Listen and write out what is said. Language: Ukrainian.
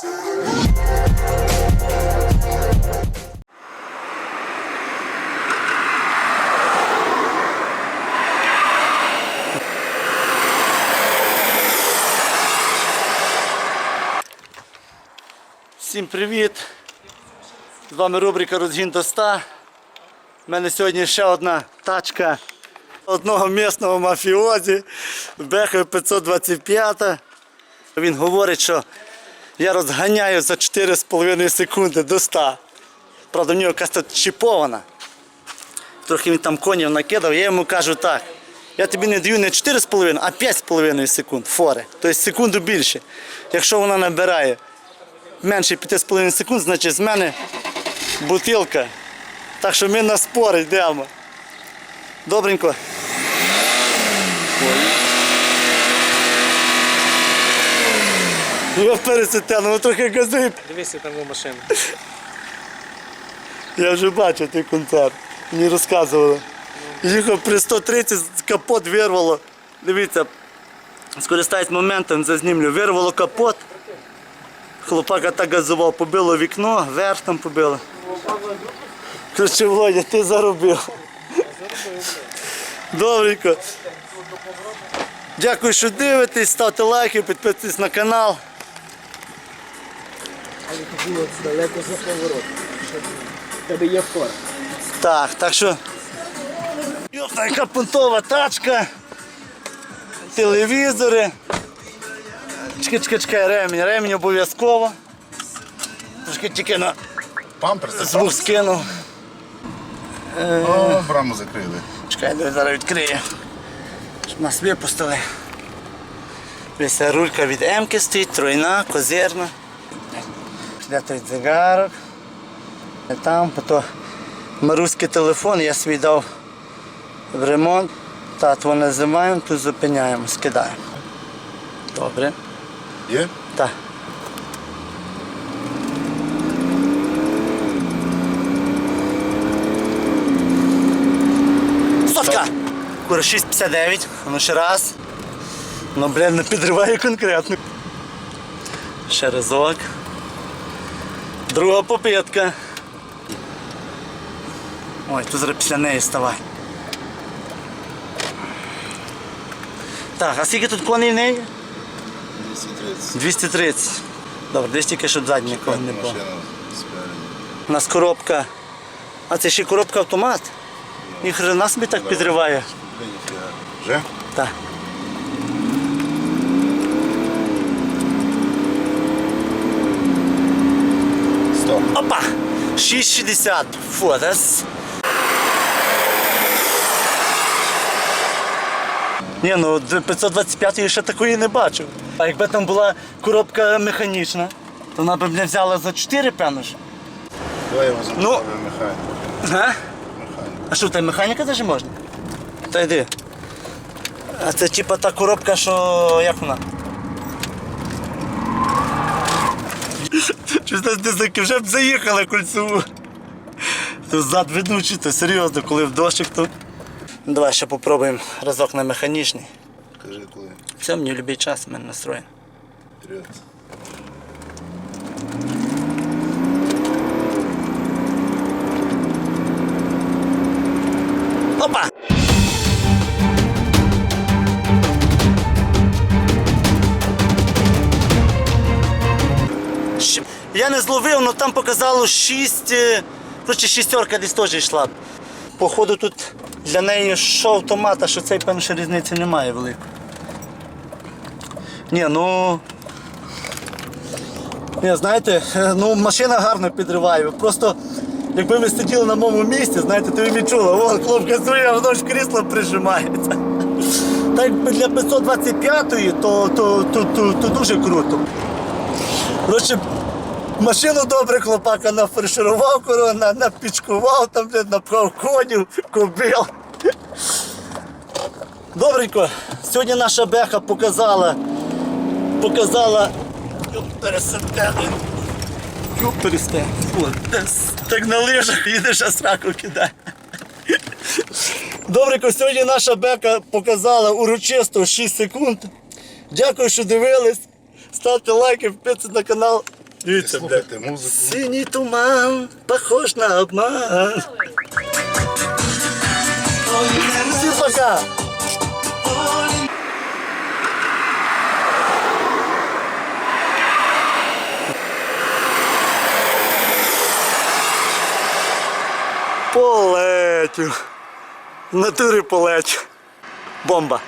Всім привіт! З вами рубрика Розгін до 100. У мене сьогодні ще одна тачка одного місного мафіозі Беха 525. Він говорить, що я розганяю за 4,5 секунди до 100. Правда, в нього якась чіпована. Трохи він там конів накидав, я йому кажу так. Я тобі не даю не 4,5, а 5,5 секунд фори. Тобто секунду більше. Якщо вона набирає менше 5,5 секунд, значить з мене бутилка. Так що ми на спор йдемо. Добренько. Я пересете, ну трохи газує. Дивися там у машину. Я вже бачив той концерт. Мені розказували. Їхав при 130, капот вирвало. Дивіться, скористаюсь моментом, зазнімлю. Вирвало капот. Хлопака так газував, побило вікно, верх там побило. Короче, Володя, ти заробив. Добренько. Дякую, що дивитесь, ставте лайки, підписуйтесь на канал. Але ти було далеко за поворот. Тебе є фора. Так, так що. Йота, яка понтова тачка. Телевізори. Чекай, чекай, чекай, ремінь, ремінь обов'язково. Трошки тільки на Памперси. звук скинув. О, браму закрили. Чекай, я зараз відкрию. Щоб нас випустили. Весь рулька від М-ки стоїть, тройна, козирна. Де той цигарок. Там, пото маруський телефон я свій дав в ремонт. Татво називаємо, тут зупиняємо, скидаємо. Добре. Є? Так. Сотка! Кура 6,59, ну ще раз. Ну, блін, не підриває конкретно. Ще разок. Друга попитка. Ой, тут зараз після неї ставай. Так, а скільки тут коней в неї? 230. 230. Добре, десь тільки щоб задній нікого не було. У нас коробка. А це ще коробка автомат. І хрена собі так підриває. Вже? Так. Опа! 6,60. Фу, десь. Ні, ну 525 я ще такої не бачив. А якби там була коробка механічна, то вона б мене взяла за 4, певно ж. Давай возьму Ну. механіку. Механіку. А що, та механіка теж можна? Та йди. А це типа та коробка, що як вона? Щось нас дизайки вже б заїхали кольцеву. Зад ведучий, то серйозно, коли в дощик, то. Ну, Давай ще попробуємо разок на механічний. Кажи, коли. Все, мені любий час, в мене настроєн. Вперед. Я не зловив, але там показало 6. Коротше, шістерка десь теж йшла. Походу тут для неї що автомата, що цей певно, що різниці немає великої. Ні, ну. Ні, знаєте, е, ну машина гарно підриває. Просто якби ви сиділи на моєму місці, знаєте, то ви відчули, о, хлопка своє, воно ж крісло прижимається. Так для 525-ї, то, то, то, то, то дуже круто. Коротше, машину добре хлопака нафарширував, корона, напічкував, там, блядь, напхав конів, кобил. Добренько, сьогодні наша беха показала, показала. Пересете. Так на лижах їдеш, а сраку кидає. Добренько, сьогодні наша бека показала урочисто 6 секунд. Дякую, що дивились. Ставте лайки, підписуйтесь на канал. Дивіться, бля. Слухайте музику. Синій туман, похож на обман. Всім пока! Полетю. В натурі полетю. Бомба.